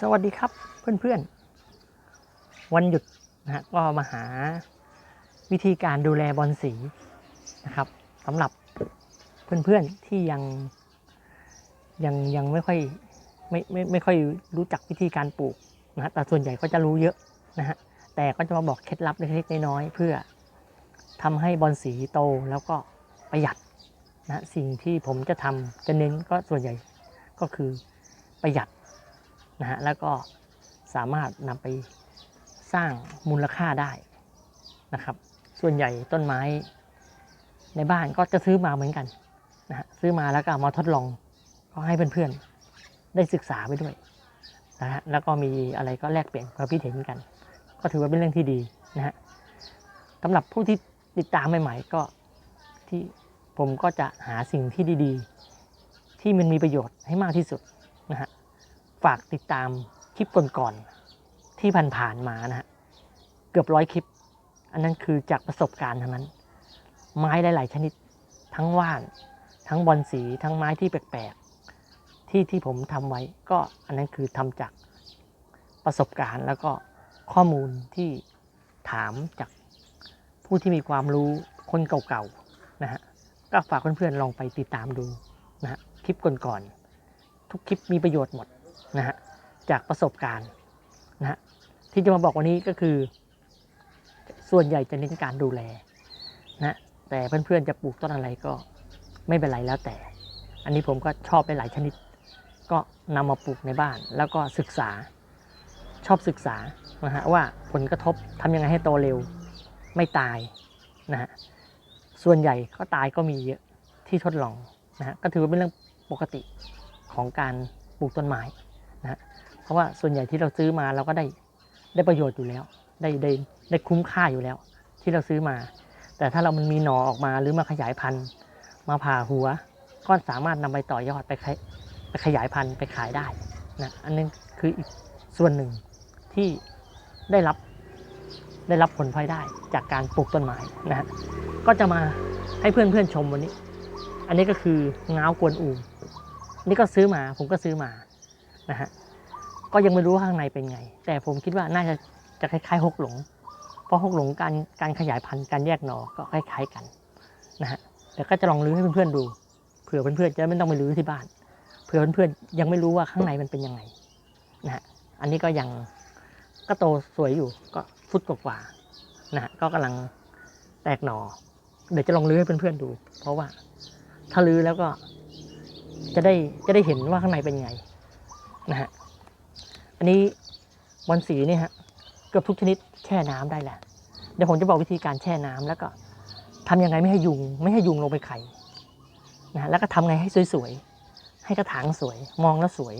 สวัสดีครับเพื่อนๆ วันหยุดนะฮะก็มาหาวิธีการดูแลบอลสีนะครับสำหรับเพื่อนๆที่ยังยังยังไม่ค่อยไม่ไม่ไม่ค่อยรู้จักวิธีการปลูกนะฮะแต่ส่วนใหญ่ก็จะรู้เยอะนะฮะแต่ก็จะมาบอกเคล็ดลับเล็กๆน้อยๆเพื่อทำให้บอลสีโตแล้วก็ประหยัดนะฮะสิ่งที่ผมจะทำจะเน้นก็ส่วนใหญ่ก็คือประหยัด นะฮะแล้วก็สามารถนำไปสร้างมูลค่าได้นะครับ ส่วนใหญ่ต้นไม้ในบ้านก็จะซื้อมาเหมือนกันนะฮะซื้อมาแล้วก็เอามาทดลองก็ให้เพื่อนๆได้ศึกษาไปด้วยนะฮะแล้วก็มีอะไรก็แลกเปลี่ยนความคิดเห็นกัน ก็ถือว่าเป็นเรื่องที่ดีนะฮะสำหรับผู้ที่ติดตามใหม่ ๆ ก็ที่ผมก็จะหาสิ่งที่ดี ๆ ที่มันมีประโยชน์ให้มากที่สุด ฝากติดตามคลิปก่อนๆที่ผ่านๆมานะฮะเกือบร้อยคลิป อันนั้นคือจากประสบการณ์ทั้งนั้น ไม้หลาย ๆ ชนิดทั้งว่าน ทั้งบอลสีทั้งไม้ที่แปลกๆที่ที่ผมทำไว้ก็อันนั้นคือทำจากประสบการณ์แล้วก็ข้อมูลที่ถามจากผู้ที่มีความรู้คนเก่าๆนะฮะก็ฝากเพื่อนๆลองไปติดตามดูนะฮะคลิปก่อนๆทุกคลิปมีประโยชน์หมด นะฮะจากประสบการณ์นะฮะที่จะมาบอกวันนี้ก็คือ ส่วนใหญ่จะเน้นการดูแลนะแต่เพื่อนๆจะปลูกต้นอะไรก็ไม่เป็นไรแล้วแต่ อันนี้ผมก็ชอบไปหลายชนิด ก็นำมาปลูกในบ้าน แล้วก็ศึกษาชอบศึกษานะฮะว่าผลกระทบทำยังไงให้โตเร็วไม่ตายนะฮะส่วนใหญ่ก็ตายก็มีเยอะที่ทดลองนะฮะก็ถือว่าเป็นเรื่องปกติของการปลูกต้นไม้ นะเพราะว่าส่วนใหญ่ที่เราซื้อมาเราก็ได้ได้ประโยชน์อยู่แล้ว ได้ได้ได้คุ้มค่าอยู่แล้ว ที่เราซื้อมา แต่ถ้าเรามันมีหนอออกมาหรือมาขยายพันธุ์ มาผ่าหัว ก็สามารถนำไปต่อยอดไปขยไปขยายพันธุ์ไปขายได้นะอันนี้คืออีกส่วนหนึ่งที่ได้รับได้รับผลพลอยได้จากการปลูกต้นไม้นะฮะก็จะมาให้เพื่อนเพื่อนๆชมวันนี้ อันนี้ก็คือง้าวกวนอูนี่ก็ซื้อมาผมก็ซื้อมา นะฮะก็ยังไม่รู้ว่าข้างในเป็นไง แต่ผมคิดว่าน่าจะจะคล้ายๆหกหลง เพราะหกหลงการการขยายพันธุ์การแยกหนอก็คล้ายๆกันนะฮะแต่ก็จะลองรื้อให้เพื่อนๆดูเผื่อเพื่อนๆจะไม่ต้องไปรื้อที่บ้านเผื่อเพื่อนๆยังไม่รู้ว่าข้างในมันเป็นยังไงนะฮะอันนี้ก็ยังก็โตสวยอยู่ก็ฟุตกว่านะฮะก็กำลังแตกหนอเดี๋ยวจะลองรื้อให้เพื่อนๆดู เพราะว่าถ้ารื้อแล้วก็จะได้จะได้เห็นว่าข้างในเป็นไง นะฮะอันนี้บอลสีเนี่ยฮะเกือบทุกชนิดแช่น้ำได้แหละเดี๋ยวผมจะบอกวิธีการแช่น้ำแล้วก็ทำยังไงไม่ให้ยุง ไม่ให้ยุงลงไปไข่นะะแล้วก็ทำไงให้สวยๆ ให้กระถางสวย มองแล้วสวย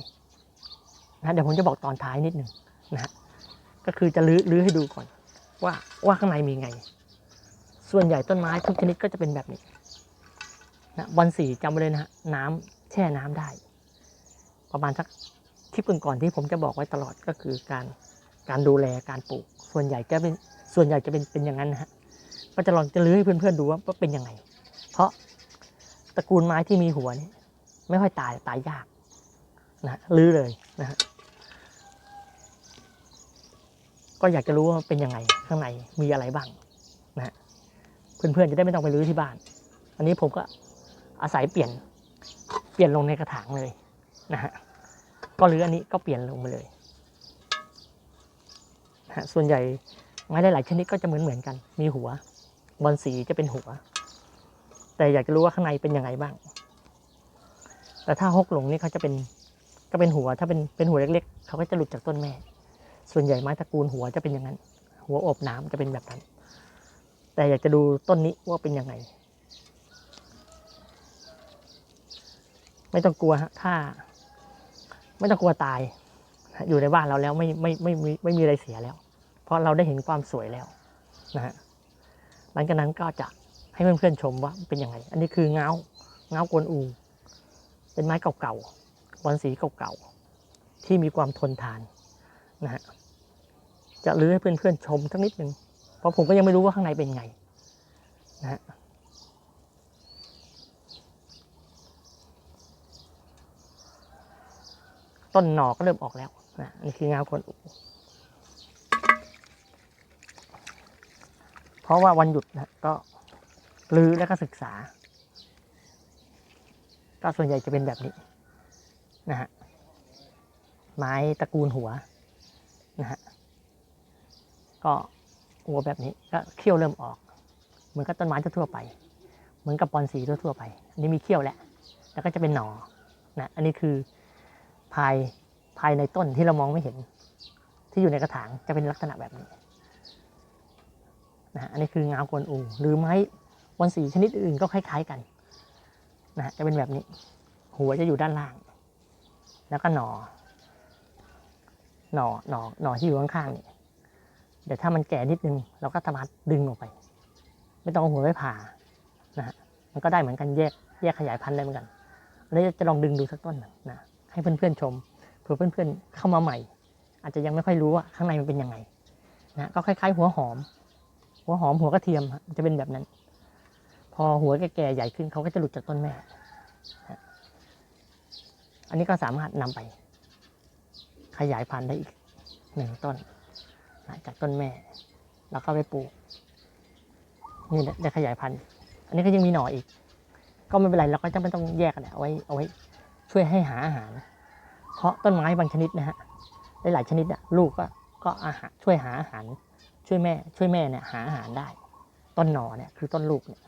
นะเดี๋ยวผมจะบอกตอนท้ายนิดหนึ่งนะฮะก็คือจะลื้อลื้อให้ดูก่อน ว่าว่าข้างในมีไง ส่วนใหญ่ต้นไม้ทุกชนิดก็จะเป็นแบบนี้นะบอลสีจำไว้เลยนะฮะน้ำแช่น้ำได้ ประมาณสัก คลิปก่อนๆที่ผมจะบอกไว้ตลอดก็คือการการดูแลการปลูก ส่วนใหญ่จะเป็นส่วนใหญ่จะเป็นเป็นอย่างนั้นนะฮะก็จะลองจะลื้อให้เพื่อนๆดูว่าว่าเป็นยังไง เพราะตระกูลไม้ที่มีหัวนี่ไม่ค่อยตายตายยากนะฮะลื้อเลยนะฮะก็อยากจะรู้ว่าเป็นยังไงข้างในมีอะไรบ้างนะฮะเพื่อนๆจะได้ไม่ต้องไปลื้อที่บ้าน อันนี้ผมก็อาศัยเปลี่ยนเปลี่ยนลงในกระถางเลยนะฮะ ก็หรืออันนี้ก็เปลี่ยนลงมาเลยฮะส่วนใหญ่ไม้หลายๆชนิดก็จะเหมือนเหมือนกัน มีหัว บอลสีจะเป็นหัว แต่อยากจะรู้ว่าข้างในเป็นยังไงบ้าง แต่ถ้าฮกหลงนี่เขาจะเป็นก็เป็นหัว ถ้าเป็นเป็นหัวเล็ก ๆ เขาก็จะหลุดจากต้นแม่ ส่วนใหญ่ไม้ตระกูลหัวจะเป็นอย่างนั้น หัวอบน้ำจะเป็นแบบนั้น แต่อยากจะดูต้นนี้ว่าเป็นยังไง ไม่ต้องกลัวฮะถ้า ไม่ต้องกลัวตาย อยู่ในบ้านเราแล้วไม่ไม่ไม่ไม่ไม่มีอะไรเสียแล้ว เพราะเราได้เห็นความสวยแล้วนะฮะหลังจากนั้นก็จะให้เพื่อนๆชมว่าเป็นยังไง อันนี้คือเงาเงากวนอู เป็นไม้เก่าๆบอลสีเก่าๆที่มีความทนทานนะฮะจะรื้อให้เพื่อนๆชมสักนิดหนึ่งเพราะผมก็ยังไม่รู้ว่าข้างในเป็นไงนะฮะ ต้นหนอก็เริ่มออกแล้วนะนี่คืองาวกวนอูเพราะว่าวันหยุดนะก็รื้อแล้วก็ศึกษา ก็ส่วนใหญ่จะเป็นแบบนี้นะฮะไม้ตระกูลหัวนะฮะก็หัวแบบนี้ก็เขี้ยวเริ่มออก เหมือนกับต้นไม้ทั่วไป เหมือนกับบอนสีทั่วๆไป อันนี้มีเขี้ยวแหล้วแล้วก็จะเป็นหนอนะอันนี้คือ ภายภายในต้นที่เรามองไม่เห็น ที่อยู่ในกระถางจะเป็นลักษณะแบบนี้นะฮะอันนี้คืองาวกวนอู หรือไม้บอนสีชนิดอื่นก็คล้าย ๆกันนะฮะจะเป็นแบบนี้ หัวจะอยู่ด้านล่าง แล้วก็หนอหนอหนอหนอที่อยู่ข้างๆนี่เดี๋ยวถ้ามันแก่นิดนึง เราก็สามารถดึงออกไป ไม่ต้องเอาหัวไปผ่านะฮะมันก็ได้เหมือนกันแยกแยกขยายพันธุ์ได้เหมือนกันอันนี้จะลองดึงดูสักต้นหนึ่งนะ ให้เพื่อนๆชมเผื่อเพื่อนๆเข้ามาใหม่ อาจจะยังไม่ค่อยรู้ว่าข้างในมันเป็นยังไงนะก็คล้าย ๆ หัวหอม หัวหอมหัวกระเทียมจะเป็นแบบนั้น พอหัวแก่ๆใหญ่ขึ้นเขาก็จะหลุดจากต้นแม่อันนี้ก็สามารถนำไป ขยายพันธุ์ได้อีกหนึ่งต้นจากต้นแม่ แล้วก็ไปปลูกนี่ได้ได้ขยายพันธุ์ อันนี้ก็ยังมีหน่ออีก ก็ไม่เป็นไรเราก็จะไม่ต้องแยกกันเอาไว้เอาไว้ ช่วยให้หาอาหาร เพราะต้นไม้บางชนิดนะฮะหลายๆชนิดอะลูกก็ก็อาหารช่วยหาอาหารช่วยแม่ ช่วยแม่เนี่ยหาอาหารได้ ต้นหนอเนี่ยคือต้นลูกเนี่ย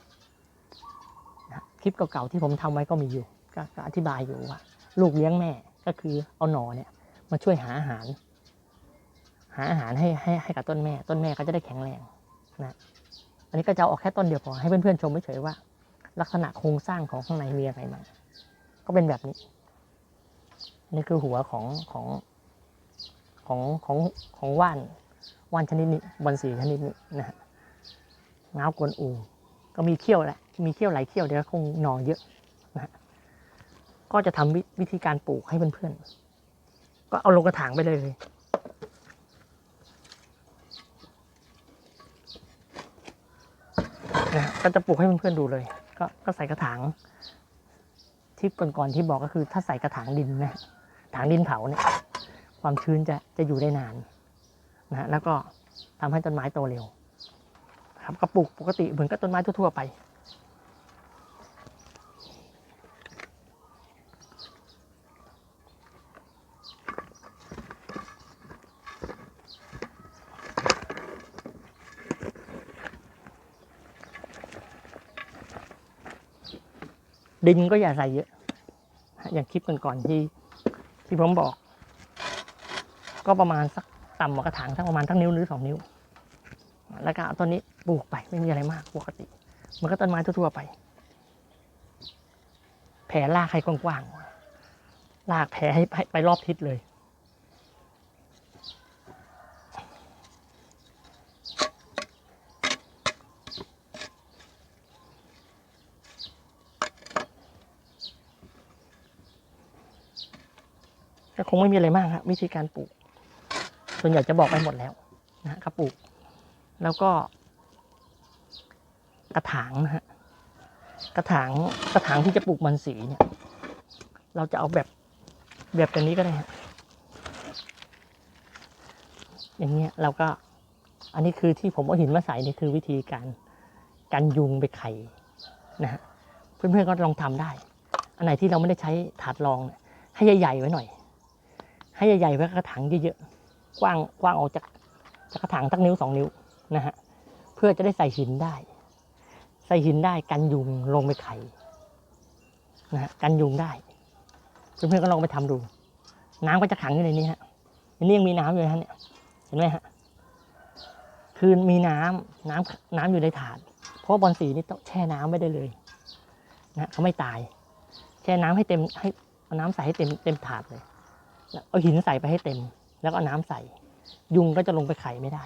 นะคลิปเก่าๆที่ผมทำไว้ก็มีอยู่กก็อธิบายอยู่ว่า ลูกเลี้ยงแม่ก็คือเอาหนอเนี่ยมาช่วยหาอาหาร หาอาหารให้ให้ให้กับต้นแม่ ต้นแม่ก็จะได้แข็งแรงนะอันนี้ก็จะเอาอกแค่ต้นเดียวพอให้เพื่อนๆชมเฉยๆว่า ลักษณะโครงสร้างของข้างในมีอะไรบ้าก็เป็นแบบนี้ นี่คือหัวของของของของของว่านว่านชนิดนี้บอลสีชนิดนี้นะฮะง้าวกวนอู ก็มีเขี้ยวแหละมีเขี้ยวหลายเขี้ยวเดี๋ยวคงหนอเยอะนะฮะก็จะทำวิวิธีการปลูกให้เพื่อนๆก็เอาลงกระถางไปเลยนะก็จะปลูกให้เพื่อนๆดูเลย ก็ก็ใส่กระถางที่ก่อนๆที่บอกก็คือถ้าใส่กระถางดินนะ ถางดินเผาเนี่ยความชื้นจะจะอยู่ได้นานนะฮะแล้วก็ทำให้ต้นไม้โตเร็วครับก็ปลูกปกติเหมือนกับต้นไม้ทั่วๆไปดินก็อย่าใส่เยอะ อย่างคลิปก่อนๆที่ ที่ผมบอก ก็ประมาณสักต่ำกว่ากระถางสักประมาณทั้งนิ้วหรือสองนิ้ว แล้วก็เอาต้นนี้ปลูกไปไม่มีอะไรมากปกติมันก็ต้นไม้ทั่วๆไป แผ่รากให้กว้างๆลากแผ่ให้ไปรอบทิศเลย ก็คงไม่มีอะไรมากครับวิธีการปลูก ส่วนใหญ่จะบอกไปหมดแล้วนะครับปลูก แล้วก็ กระถางนะฮะกระถางกระถางที่จะปลูกมันสีเนี่ย เราจะเอาแบบแบบแบบนี้ก็ได้ฮะอย่างเงี้ยเราก็ อันนี้คือที่ผมเอาหินมาใส่นี่คือวิธีการกันยุงไปไข่นะฮะเพื่อนๆก็ลองทำได้ อันไหนที่เราไม่ได้ใช้ถาดรองให้ใหญ่ๆไว้หน่อย ให้ใหญ่ๆไว้กระถางเยอะๆ กว้างกว้างออกจากจากกระถางสักนิ้วสองนิ้วนะฮะ เพื่อจะได้ใส่หินได้ ใส่หินได้กันยุงลงไปไข่นะฮะกันยุงได้เพื่อนๆก็ลองไปทำดู น้ำก็จะขังอยู่ในนี้ฮะอันนี้ยังมีน้ำอยู่นะเนี่ยเห็นไหมฮะคือมีน้ำน้ำน้ำอยู่ในถาด เพราะว่าบอลสีนี่ต้องแช่น้ำไม่ได้เลยนะเขาไม่ตาย แช่น้ำให้เต็มให้น้ำใส่ให้เต็มเต็มถาดเลย เอาหินใส่ไปให้เต็ม แล้วก็น้ำใส่ ยุงก็จะลงไปไข่ไม่ได้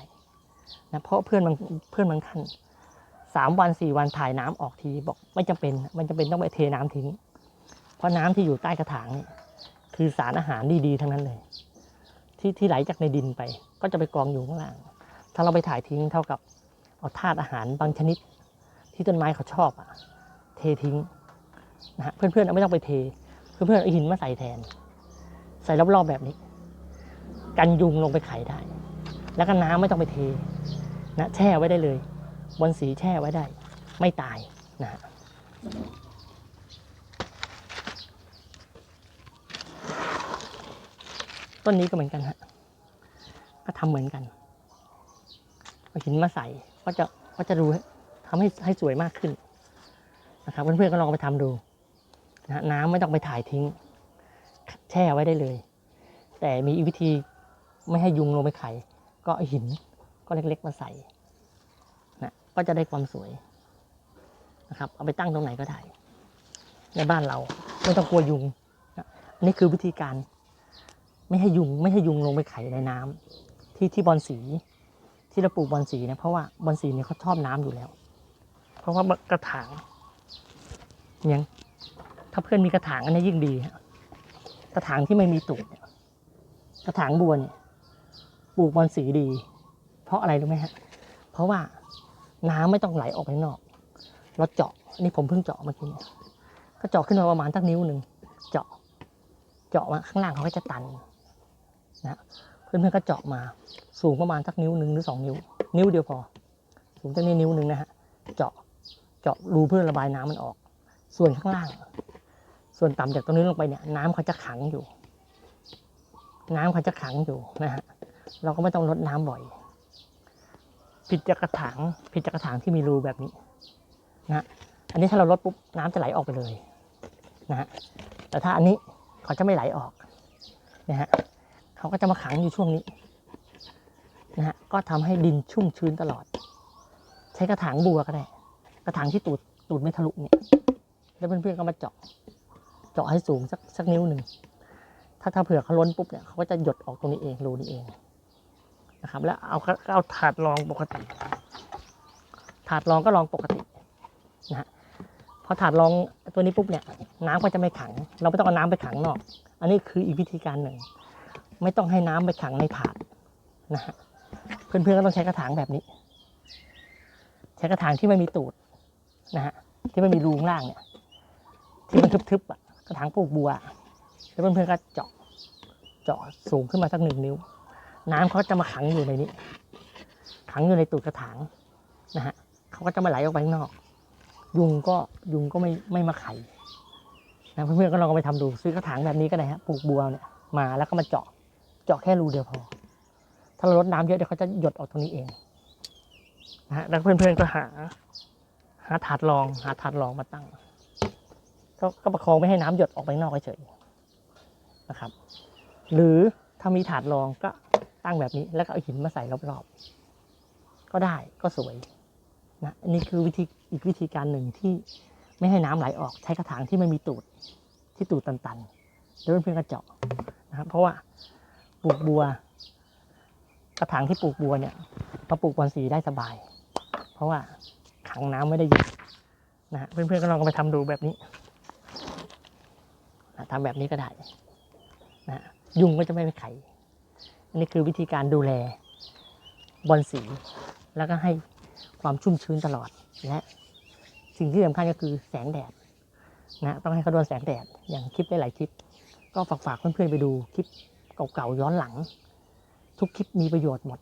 นะเพราะเพื่อนบางเพื่อนบางท่านสามวันสี่วันถ่ายน้ำออกทีบอกไม่จำเป็นมันจำเป็นต้องไปเทน้ำทิ้ง เพราะน้ำที่อยู่ใต้กระถางนี่คือสารอาหารดีๆทั้งนั้นเลย ที่ที่ไหลจากในดินไป ก็จะไปกองอยู่ข้างล่าง ถ้าเราไปถ่ายทิ้งเท่ากับเอาธาตุอาหารบางชนิด ที่ต้นไม้เขาชอบอะเททิ้งนะฮะเพื่อนๆเอาไม่ต้องไปเทเพื่อนๆเอาหินมาใส่แทน ใส่รอบๆแบบนี้ กันยุงลงไปไข่ได้ แล้วก็น้ำไม่ต้องไปเทนะแช่ไว้ได้เลย บนสีแช่ไว้ได้ ไม่ตายนะฮะต้นนี้ก็เหมือนกันฮะก็ทำเหมือนกันเอาหินมาใส่ก็จะก็จะดูทำให้ให้สวยมากขึ้นนะครับเพื่อนๆก็ลองไปทำดูนะฮะน้ำไม่ต้องไปถ่ายทิ้ง แช่ไว้ได้เลย แต่มีอีกวิธีไม่ให้ยุงลงไปไข่ก็หินก็เล็กๆมาใส่นะก็จะได้ความสวยนะครับ เอาไปตั้งตรงไหนก็ได้ในบ้านเราไม่ต้องกลัวยุงนะอันนี้คือวิธีการ ไม่ให้ยุงไม่ให้ยุงลงไปไข่ในน้ำที่ที่บอลสีที่เราปลูกบอลสีเนี่ยเพราะว่าบอลสีเนี่ยเขาชอบน้ำอยู่แล้ว เพราะว่ากระถางยังถ้าเพื่อนมีกระถางอันนี้ยิ่งดีฮะ กระถางที่ไม่มีตูดเนี่ยกระถางบัวเนี่ยปลูกบอลสีดี เพราะอะไรรู้ไหมฮะ เพราะว่าน้ำไม่ต้องไหลออกไปนอก เราเจาะอันนี่ผมเพิ่งเจาะเมื่อกี้เนี่ยก็เจาะขึ้นมาประมาณตักนิ้วหนึ่งเจาะ เจาะมาข้างล่างเขาก็จะตันนะเพื่อนๆก็เจาะมาสูงประมาณสักนิ้วหนึ่งหรือสองนิ้ว นิ้วเดียวพอ สูงจากนี้นิ้วหนึ่งนะฮะเจาะเจาะรูเพื่อระบายน้ำมันออก ส่วนข้างล่าง ส่วนต่ำจากตรงนี้ลงไปเนี่ยน้ำเขาจะขังอยู่ น้ำเขาจะขังอยู่นะฮะเราก็ไม่ต้องลดน้ำบ่อย ผิดจากกระถางผิดจากกระถางที่มีรูแบบนี้นะฮะอันนี้ถ้าเราลดปุ๊บน้ำจะไหลออกไปเลยนะฮะแต่ถ้าอันนี้เขาจะไม่ไหลออกนะฮะเขาก็จะมาขังอยู่ช่วงนี้นะฮะก็ทำให้ดินชุ่มชื้นตลอด ใช้กระถางบัวก็ได้ กระถางที่ตูดตูดไม่ทะลุเนี่ย แล้วเพื่อนๆก็มาเจาะ เจาะให้สูงสักสักนิ้วหนึ่ง ถ้าถ้าเผื่อเขาล้นปุ๊บเนี่ยเขาก็จะหยดออกตรงนี้เองรูนี้เองนะครับ แล้วเอาเอาถาดรองปกติ ถาดรองก็รองปกตินะฮะพอถาดรองตัวนี้ปุ๊บเนี่ยน้ำก็จะไม่ขัง เราไม่ต้องเอาน้ำไปขังนอก อันนี้คืออีกวิธีการหนึ่ง ไม่ต้องให้น้ำไปขังในถาดนะฮะเพื่อนๆก็ต้องใช้กระถางแบบนี้ ใช้กระถางที่ไม่มีตูดนะฮะที่ไม่มีรูข้างล่างเนี่ยที่มันทึบๆอะ กระถางปลูกบัว แล้วเพื่อนๆก็เจาะเจาะสูงขึ้นมาสักหนึ่งนิ้ว น้ำเขาจะมาขังอยู่ในนี้ ขังอยู่ในตูดกระถางนะฮะเขาก็จะมาไหลออกไปข้างนอก ยุงก็ยุงก็ไม่ไม่มาไข่นะเพื่อนๆก็ลองไปทำดูซื้อกระถางแบบนี้ก็ได้ฮะปลูกบัวเนี่ยมาแล้วก็มาเจาะเจาะแค่รูเดียวพอ ถ้าเราลดน้ำเยอะเดี๋ยวเขาจะหยดออกตรงนี้เองนะฮะแล้วเพื่อนๆก็หา หาถาดรองหาถาดรองมาตั้ง ก็ก็ประคองไม่ให้น้ำหยดออกไปนอกเฉยนะครับ หรือถ้ามีถาดรองก็ตั้งแบบนี้แล้วก็เอาหินมาใส่รอบๆ ก็ได้ก็สวยนะอันนี้คือวิธีอีกวิธีการหนึ่งที่ไม่ให้น้ำไหลออกใช้กระถางที่ไม่มีตูดที่ตูดตันๆแล้วเพื่อนๆก็เจาะนะครับเพราะว่าปลูกบัว กระถางที่ปลูกบัวเนี่ยมาปลูกบอนสีได้สบาย เพราะว่าขังน้ำไม่ได้เยอะนะฮะเพื่อนๆก็ลองไปทำดูแบบนี้ นะทำแบบนี้ก็ได้นะยุงก็จะไม่ไปไข่อันนี้คือวิธีการดูแลบอนสี แล้วก็ให้ความชุ่มชื้นตลอดและสิ่งที่สำคัญก็คือแสงแดดนะต้องให้เขาโดนแสงแดดอย่างคลิปหลายๆคลิป ก็ฝากฝากๆเพื่อนๆไปดูคลิปเก่าๆย้อนหลัง ทุกคลิปมีประโยชน์หมด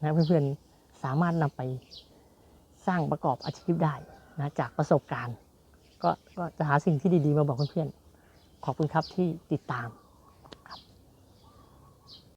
นะเพื่อนๆสามารถนำไปสร้างประกอบอาชีพได้นะจากประสบการณ์ ก็ก็จะหาสิ่งที่ดีๆมาบอกเพื่อนๆ ขอบคุณครับที่ติดตาม